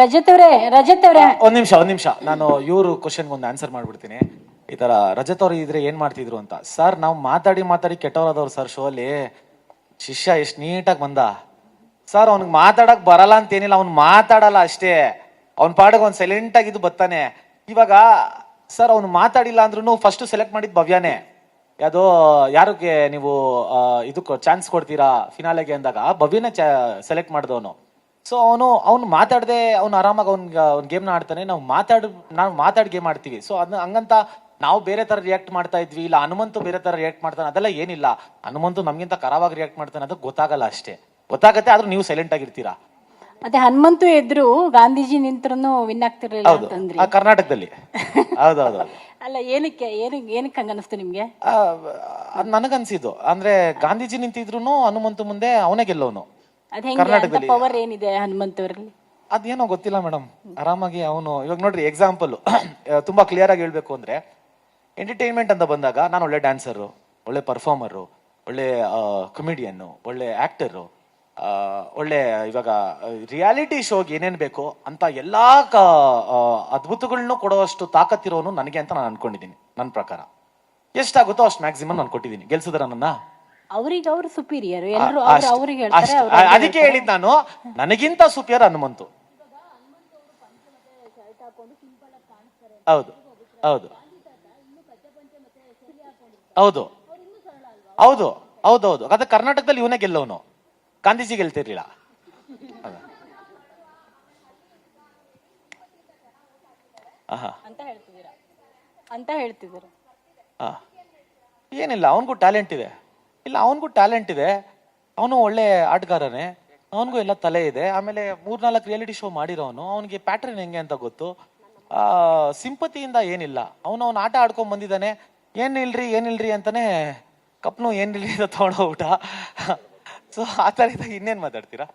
ರಜತ್ ಅವರೇ ಅವ್ರೆ. ಒಂದ್ ನಿಮಿಷ ಒಂದ್ ನಿಮಿಷ. ನಾನು ಇವರು ಕ್ವಶನ್ಗೆ ಒಂದು ಆನ್ಸರ್ ಮಾಡ್ಬಿಡ್ತೀನಿ. ಈ ತರ ರಜತ್ ಅವ್ರು ಇದ್ರೆ ಏನ್ ಮಾಡ್ತಿದ್ರು ಅಂತ. ಸರ್ ನಾವು ಮಾತಾಡಿ ಮಾತಾಡಿ ಕೆಟ್ಟವರಾದವ್ರು ಸರ್ ಶೋ ಅಲ್ಲಿ ಶಿಷ್ಯ ಎಷ್ಟ್ ನೀಟಾಗಿ ಬಂದ. ಸರ್ ಅವ್ನಿಗೆ ಮಾತಾಡಕ್ ಬರಲ್ಲ ಅಂತ ಏನಿಲ್ಲ ಅವ್ನು ಮಾತಾಡಲ್ಲ ಅಷ್ಟೇ. ಅವ್ನ ಪಾಡಿಗೆ ಅವ್ನು ಸೈಲೆಂಟ್ ಆಗಿದ್ದು ಬರ್ತಾನೆ. ಇವಾಗ ಸರ್ ಅವ್ನು ಮಾತಾಡಿಲ್ಲ ಅಂದ್ರೂ ಫಸ್ಟ್ ಸೆಲೆಕ್ಟ್ ಮಾಡಿದ್ ಭವ್ಯಾನೇ. ಯಾವ್ದೋ, ಯಾರಿಗೆ ನೀವು ಇದಕ್ಕೆ ಚಾನ್ಸ್ ಕೊಡ್ತೀರಾ ಫಿನಾಲೆಗೆ ಅಂದಾಗ ಭವ್ಯನೇ ಸೆಲೆಕ್ಟ್ ಮಾಡಿದವನು. ಸೊ ಅವನು ಅವ್ನು ಮಾತಾಡದೆ ಅವ್ನು ಆರಾಮಾಗಿ ಅವ್ನ್ ಅವ್ನ ಗೇಮ್ನ ಆಡ್ತಾನೆ. ನಾವು ಮಾತಾಡ್ ನಾವು ಮಾತಾಡಿ ಗೇಮ್ ಆಡ್ತೀವಿ. ಸೊ ಅದನ್ನ ಹಂಗಂತ ನಾವು ಬೇರೆ ತರ ರಿಯಾಕ್ಟ್ ಮಾಡ್ತಾ ಇದ್ವಿ. ಇಲ್ಲ ಹನುಮಂತು ಬೇರೆ ತರ ರಿಯಾಕ್ಟ್ ಮಾಡ್ತಾನೆ. ಅದೆಲ್ಲ ಏನಿಲ್ಲ. ಹನುಮಂತು ನಮ್ಗಿಂತ ಕರಾವಾಗಿ ರಿಯಾಕ್ಟ್ ಮಾಡ್ತಾನೆ. ಅದು ಗೊತ್ತಾಗಲ್ಲ ಅಷ್ಟೇ. ಗೊತ್ತಾಗತ್ತೆ ಆದ್ರೂ ನೀವು ಸೈಲೆಂಟ್ ಆಗಿರ್ತೀರಾ. ಮತ್ತೆ ಹನುಮಂತು ಎದ್ರು ಗಾಂಧೀಜಿ ನಿಂತ್ರೂ ವಿನ್ ಆಗ್ತಿರ್ಲಿಲ್ಲ ಹೌದು. ಅಂತಂದ್ರಿ. ಆ, ಕರ್ನಾಟಕದಲ್ಲಿ. ಹೌದೌದು ಅಲ್ಲ ಏನಕ್ಕೆ ಏನಕ್ಕೆ ಏನಕ್ಕೆ ಹಂಗ ಅನಿಸ್ತು ನಿಮ್ಗೆ? ಅದು ನನಗನ್ಸಿದ್ದು. ಅಂದ್ರೆ ಗಾಂಧೀಜಿ ನಿಂತಿದ್ರು ಹನುಮಂತು ಮುಂದೆ ಅವನೇ ಗೆಲ್ಲೋನು. ಅದ್ ಹೆಂಗೆ ಅಂತ ಕರ್ನಾಟಕದಲ್ಲಿ. ಪವರ್ ಏನಿದೆ ಹನುಮಂತವ್ರಲ್ಲಿ? ಅದೇನೋ ಗೊತ್ತಿಲ್ಲ ಮೇಡಮ್. ಆರಾಮಾಗಿ ಅವನು ಇವಾಗ ನೋಡ್ರಿ ಎಕ್ಸಾಂಪಲ್ ತುಂಬಾ ಕ್ಲಿಯರ್ ಆಗಿ ಹೇಳ್ಬೇಕು ಅಂದ್ರೆ ಎಂಟರ್ಟೈನ್ಮೆಂಟ್ ಅಂತ ಬಂದಾಗ ನಾನು ಒಳ್ಳೆ ಡ್ಯಾನ್ಸರು ಒಳ್ಳೆ ಪರ್ಫಾರ್ಮರು ಒಳ್ಳೆ ಕಮಿಡಿಯನ್ನು ಒಳ್ಳೆ ಆಕ್ಟರು ಒಳ್ಳೆ ಇವಾಗ ರಿಯಾಲಿಟಿ ಶೋಗೆ ಏನೇನ್ ಬೇಕು ಅಂತ ಎಲ್ಲಾ ಕ ಕೊಡೋಷ್ಟು ಕೊಡುವಷ್ಟು ತಾಕತ್ತಿರೋನು ನನಗೆ ಅಂತ ನಾನು ಅನ್ಕೊಂಡಿದ್ದೀನಿ ನನ್ನ ಪ್ರಕಾರ. ಎಷ್ಟಾಗುತ್ತೋ ಅಷ್ಟು ಮ್ಯಾಕ್ಸಿಮಮ್ ನಾನು ಕೊಟ್ಟಿದ್ದೀನಿ. ಗೆಲ್ಸಿದ್ರ ನನ್ನ? ಅವ್ರಿಗೆ ಅವ್ರು ಸುಪೀರಿಯರ್ ಎಲ್ಲರೂ ಅಷ್ಟ್- ಅವ್ರು ಅವ್ರಿಗೆ ಹೇಳ್ತಾರೆ ಅವ್ರು ಅವ್ರಿಗೆ ಅದಕ್ಕೆ ಹೇಳಿದ್ ನಾನು ನನಗಿಂತ ಸುಪಿಯರ್ ಹನುಮಂತು. ಹೌದು ಹೌದು. ಹೌದು. ಹೌದು ಹೌದು ಹೌದು. ಅದ ಕರ್ನಾಟಕದಲ್ಲಿ ಇವನೇ ಗೆಲ್ಲವನು. ಗಾಂಧೀಜಿ ಗೆಲ್ತಿರ್ಲಿಲ್ಲ. ಆಹಾ. ಅಂತ ಹೇಳ್ತಿದ್ದೀರಾ. ಅಂತ ಹೇಳ್ತಿದ್ದೀರಾ. ಆ. ಏನಿಲ್ಲ ಅವನಿಗೂ ಟ್ಯಾಲೆಂಟ್ ಇದೆ. ಇಲ್ಲ, ಅವನಿಗೂ ಟ್ಯಾಲೆಂಟ್ ಇದೆ. ಅವನು ಒಳ್ಳೆ ಆಟಗಾರನೇ. ಅವನಿಗೂ ಎಲ್ಲ ತಲೆ ಇದೆ. ಆಮೇಲೆ ಮೂರ್ನಾಲ್ಕು ರಿಯಾಲಿಟಿ ಶೋ ಮಾಡಿರೋನು. ಅವನಿಗೆ ಪ್ಯಾಟರ್ನ್ ಹೆಂಗೆ ಅಂತ ಗೊತ್ತು. ಸಿಂಪತಿಯಿಂದ ಏನಿಲ್ಲ. ಅವನು ಅವ್ನ ಆಟ ಆಡ್ಕೊಂಡ್ ಬಂದಿದ್ದಾನೆ. ಏನಿಲ್ರಿ ಏನಿಲ್ರಿ ಅಂತಾನೆ ಕಪ್ನು ಏನಿಲ್ರಿ ಅಂತ ತಗೊಂಡೋಗ್ಬಿಟ್ಟ. ಸೊ ಆ ಥರ ಇದ್ದಾಗ ಇನ್ನೇನು ಮಾತಾಡ್ತೀರಾ?